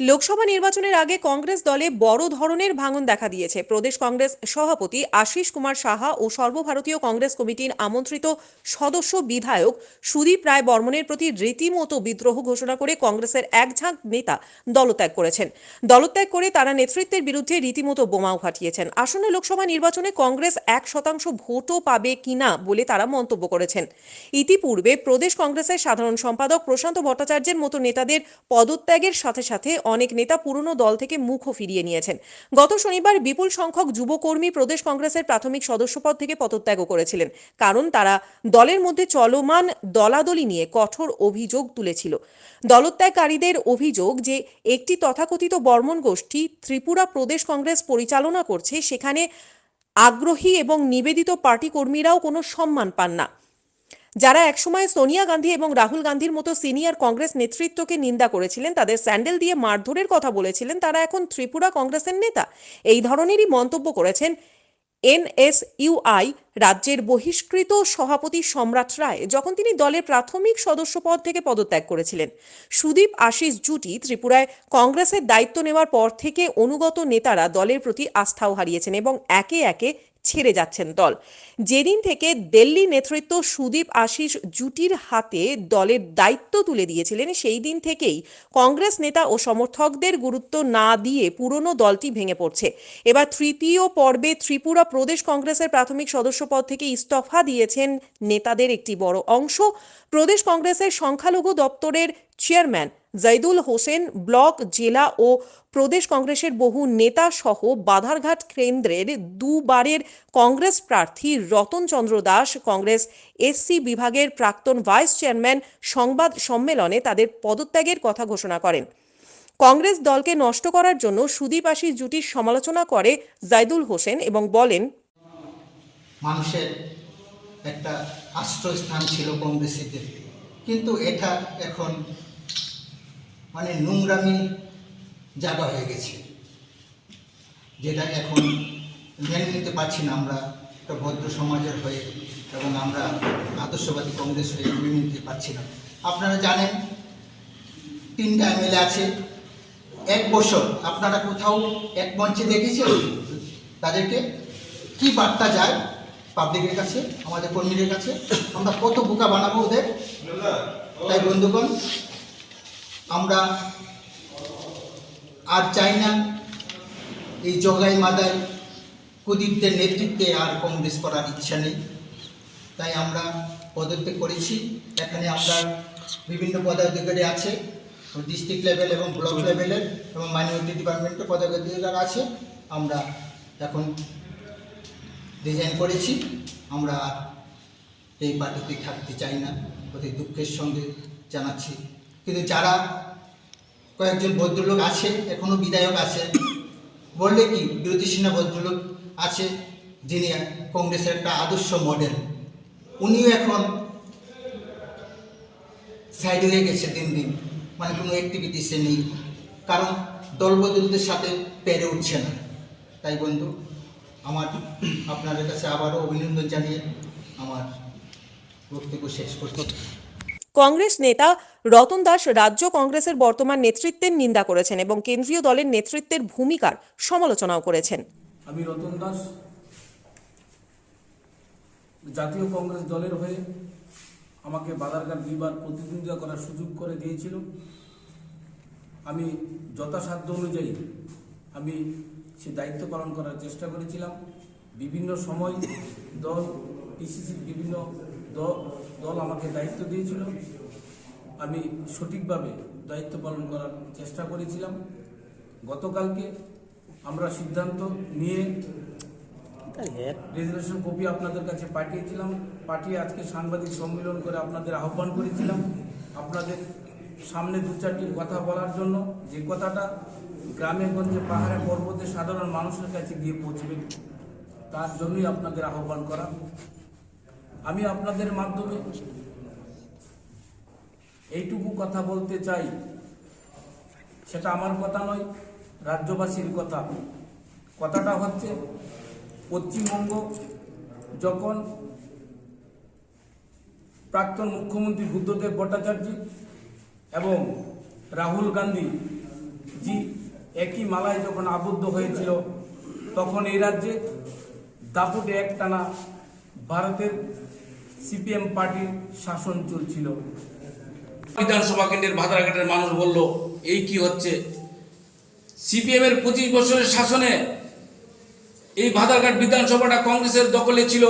লোকসভা নির্বাচনের আগে কংগ্রেস দলে বড় ধরনের ভাঙন দেখা দিয়েছে। প্রদেশ কংগ্রেস সভাপতি আশিস কুমার সাহা ও সর্বভারতীয় কংগ্রেস কমিটির আমন্ত্রিত সদস্য বিধায়ক সুদীপ রায় বর্মনের প্রতি রীতিমতো বিদ্রোহ ঘোষণা করে কংগ্রেসের একঝাঁক নেতা দলত্যাগ করেছেন। দলত্যাগ করে তারা নেতৃত্বের বিরুদ্ধে রীতিমতো বোমাও ফাটিয়েছেন আসন্ন লোকসভা নির্বাচনে কংগ্রেস এক শতাংশ ভোটও পাবে কিনা বলে তারা মন্তব্য করেছেন। ইতিপূর্বে প্রদেশ কংগ্রেসের সাধারণ সম্পাদক প্রশান্ত ভট্টাচার্যের মতো নেতাদের পদত্যাগের সাথে সাথে অনেক নেতা পুরনো দল থেকে মুখও ফিরিয়ে নিয়েছেন। গত শনিবার বিপুল সংখ্যক যুবকর্মী প্রদেশ কংগ্রেসের প্রাথমিক সদস্যপদ থেকে পদত্যাগও করেছিলেন। কারণ তারা দলের মধ্যে চলমান দলাদলি নিয়ে কঠোর অভিযোগ তুলেছিল। দলত্যাগকারীদের অভিযোগ যে একটি তথাকথিত বর্মন গোষ্ঠী ত্রিপুরা প্রদেশ কংগ্রেস পরিচালনা করছে, সেখানে আগ্রহী এবং নিবেদিত পার্টি কর্মীরাও কোনো সম্মান পান না। যারা একসময় সোনিয়া গান্ধী এবং রাহুল গান্ধীর মতো সিনিয়র কংগ্রেস নেতৃত্বকে নিন্দা করেছিলেন, তাদের স্যান্ডেল দিয়ে মারধরের কথা বলেছিলেন, তারা এখন ত্রিপুরা কংগ্রেসের নেতা। এই ধরনেরই মন্তব্য করেছেন এনএসইউআই রাজ্যের বহিষ্কৃত সভাপতি সম্রাট রায়, যখন তিনি দলের প্রাথমিক সদস্য পদ থেকে পদত্যাগ করেছিলেন। সুদীপ আশিস জুটি ত্রিপুরায় কংগ্রেসের দায়িত্ব নেওয়ার পর থেকে অনুগত নেতারা দলের প্রতি আস্থাও হারিয়েছেন এবং একে একে ছেড়ে যাচ্ছেন দল। যেদিন থেকে দিল্লি নেতৃত্ব সুদীপ আশিস জুটির হাতে দলের দায়িত্ব তুলে দিয়েছিলেন, সেই দিন থেকেই কংগ্রেস নেতা ও সমর্থকদের গুরুত্ব না দিয়ে পুরনো দলটি ভেঙে পড়ছে। এবার তৃতীয় পর্বে ত্রিপুরা প্রদেশ কংগ্রেসের প্রাথমিক সদস্য পদ থেকে ইস্তফা দিয়েছেন নেতাদের একটি বড় অংশ। প্রদেশ কংগ্রেসের সংখ্যালঘু দপ্তরের চেয়ারম্যান জাইদুল হোসেন ব্লক, জেলা ও প্রদেশ কংগ্রেসের বহু নেতা সহ বাধারঘাট কেন্দ্রের দুবারের কংগ্রেস প্রার্থী রতন চন্দ্র দাস, কংগ্রেস এসসি বিভাগের প্রাক্তন ভাইস চেয়ারম্যান সংবাদ সম্মেলনে তাদের পদত্যাগের কথা ঘোষণা করেন। কংগ্রেস দলকে নষ্ট করার জন্য সুদীপ আশিস জুটির সমালোচনা করে জাইদুল হোসেন এবং বলেন, মানুষের একটা আশ্রয়স্থান ছিল কংগ্রেসীদের। কিন্তু এটা এখন মানে নোংরামি জায়গা হয়ে গেছে। যেটা এখন মেনে নিতে পারছি না আমরা, একটা ভদ্র সমাজের হয়ে এবং আমরা আদর্শবাদী কংগ্রেস হয়ে মেনে নিতে পারছি না। আপনারা জানেন, তিনটা এমএলএ আছে। এক বছর, আপনারা কোথাও এক মঞ্চে দেখেছেন? তাদেরকে কি বার্তা যায়? পাবলিকের কাছে, আমাদের কর্মীদের কাছে। আমরা কত বোকা বানাবো ওদের? তাই বন্ধুগণ, আমরা আর চাই না এই জগাই মাদাই কুদীপদের নেতৃত্বে আর কংগ্রেস করার ইচ্ছা নেই। তাই আমরা পদত্যাগ করেছি। এখানে আমরা বিভিন্ন পদাধিকারী আছে ডিস্ট্রিক্ট লেভেল এবং ব্লক লেভেলের এবং মাইনরিটি ডিপার্টমেন্টের পদাধিকার আছে। আমরা এখন ডিজাইন করেছি। আমরা আর এই পার্টিতে থাকতে চাই না, অতি দুঃখের সঙ্গে জানাচ্ছি। কিন্তু যারা কয়েকজন ভদ্রলোক আছে, এখনও বিধায়ক আছে, বললে কি বিরোধী সিনহা ভদ্রলোক আছে, যিনি কংগ্রেসের একটা আদর্শ মডেল উনিও এখন সাইড হয়ে গেছে দিন দিন। মানে কোনো অ্যাক্টিভিটিসে নেই। কারণ দলবদলদের সাথে পেরে উঠছে না। তাই বন্ধু আমার আপনাদের কাছে আবারও অভিনন্দন জানিয়ে আমার বক্তব্য শেষ করছি। কংগ্রেস নেতা রতন দাস রাজ্য কংগ্রেসের বর্তমান নেতৃত্বের নিন্দা করেছেন এবং কেন্দ্রীয় দলের নেতৃত্বের ভূমিকার সমালোচনাও করেছেন। আমি রতন দাস জাতীয় কংগ্রেস দলের হয়ে আমাকে বাধারঘাট দুইবার প্রতিদ্বন্দ্বিতা করার সুযোগ করে দিয়েছিল। আমি যথাসাধ্য অনুযায়ী আমি সে দায়িত্ব পালন করার চেষ্টা করেছিলাম। বিভিন্ন সময় দল পিসিসির বিভিন্ন দল আমাকে দায়িত্ব দিয়েছিল। আমি সঠিকভাবে দায়িত্ব পালন করার চেষ্টা করেছিলাম। গতকালকে আমরা সিদ্ধান্ত নিয়ে রেজুলেশন কপি আপনাদের কাছে পাঠিয়েছিলাম। পাঠিয়ে আজকে সাংবাদিক সম্মেলন করে আপনাদের আহ্বান করেছিলাম। আপনাদের সামনে দু চারটি কথা বলার জন্য যে কথাটা গ্রামে গঞ্জে পাহাড়ে পর্বতে সাধারণ মানুষের কাছে গিয়ে পৌঁছবে তার জন্যই আপনাদের আহ্বান করা। আমি আপনাদের মাধ্যমে এইটুকু কথা বলতে চাই। সেটা আমার কথা নয়, রাজ্যবাসীর কথা। কথাটা হচ্ছে, পশ্চিমবঙ্গ যখন প্রাক্তন মুখ্যমন্ত্রী বুদ্ধদেব ভট্টাচার্য এবং রাহুল গান্ধী জি একই মালায় যখন আবদ্ধ হয়েছিল, তখন এই রাজ্যে দাপুটে একটানা ভারতের সিপিএম পার্টির শাসন চলছিল। বিধানসভা কেন্দ্রের ভাদারঘাটের মানুষ বলল, এই কি হচ্ছে? সিপিএম এর পঁচিশ বছরের শাসনে এই ভাদারঘাট বিধানসভাটা কংগ্রেসের দখলে ছিল,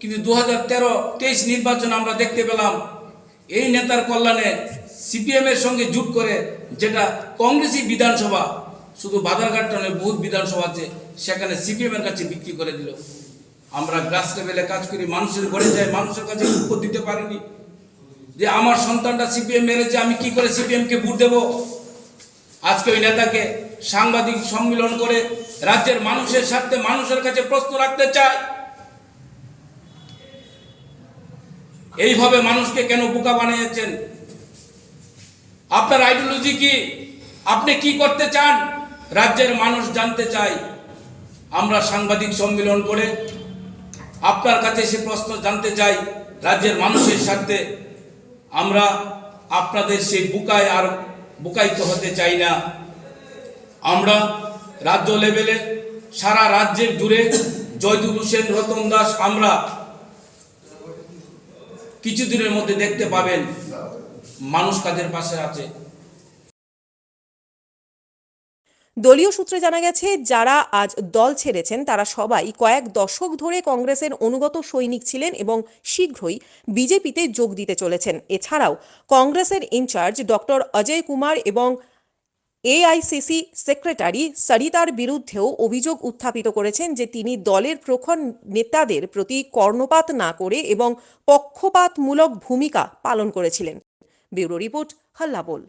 কিন্তু দু হাজার তেরো তেইশ নির্বাচন আমরা দেখতে পেলাম, এই নেতার কল্যাণে সিপিএম এর সঙ্গে জুট করে যেটা কংগ্রেসই বিধানসভা শুধু ভাদারঘাটটা নয়, বহুত বিধানসভা আছে, সেখানে সিপিএম এর কাছে বিক্রি করে দিল। আমরা গ্রাস লেভেলে কাজ করি, মানুষের ঘরে যাই মানুষের কাছে উত্তর দিতে পারিনি। যে আমার সন্তানটা সিপিএম মেরেছে, আমি কি করে সিপিএম কে ভোট দেব? আজকে ওই নেতাকে সাংবাদিক সম্মিলন করে রাজ্যের মানুষের স্বার্থে মানুষের কাছে প্রশ্ন রাখতে চায়। এইভাবে মানুষকে কেন বোকা বানিয়েছেন? আপনার আইডিওলজি কি? আপনি কি করতে চান? রাজ্যের মানুষ জানতে চায়, আমরা সাংবাদিক সম্মেলন করে আপনার কাছে সে প্রশ্ন জানতে চাই, রাজ্যের মানুষের সাথে আমরা আপনাদের সেই বুকায় আর বুকায়িত হতে চাই না। আমরা রাজ্য লেভেলে সারা রাজ্যের জুড়ে জয়দুল হোসেন, রতন দাস আমরা কিছুদিনের মধ্যে দেখতে পাবেন মানুষ কাদের পাশে আছে। দলীয় সূত্রে জানা গেছে, যারা আজ দল ছেড়েছেন, তারা সবাই কয়েক দশক ধরে কংগ্রেসের অনুগত সৈনিক ছিলেন এবং শীঘ্রই বিজেপিতে যোগ দিতে চলেছেন। এছাড়াও কংগ্রেসের ইনচার্জ ডক্টর অজয় কুমার এবং এআইসিসি সেক্রেটারি সরিতার বিরুদ্ধেও অভিযোগ উত্থাপিত করেছেন যে তিনি দলের প্রখর নেতাদের প্রতি কর্ণপাত না করে এবং পক্ষপাতমূলক ভূমিকা পালন করেছিলেন। Bureau report Hallabol.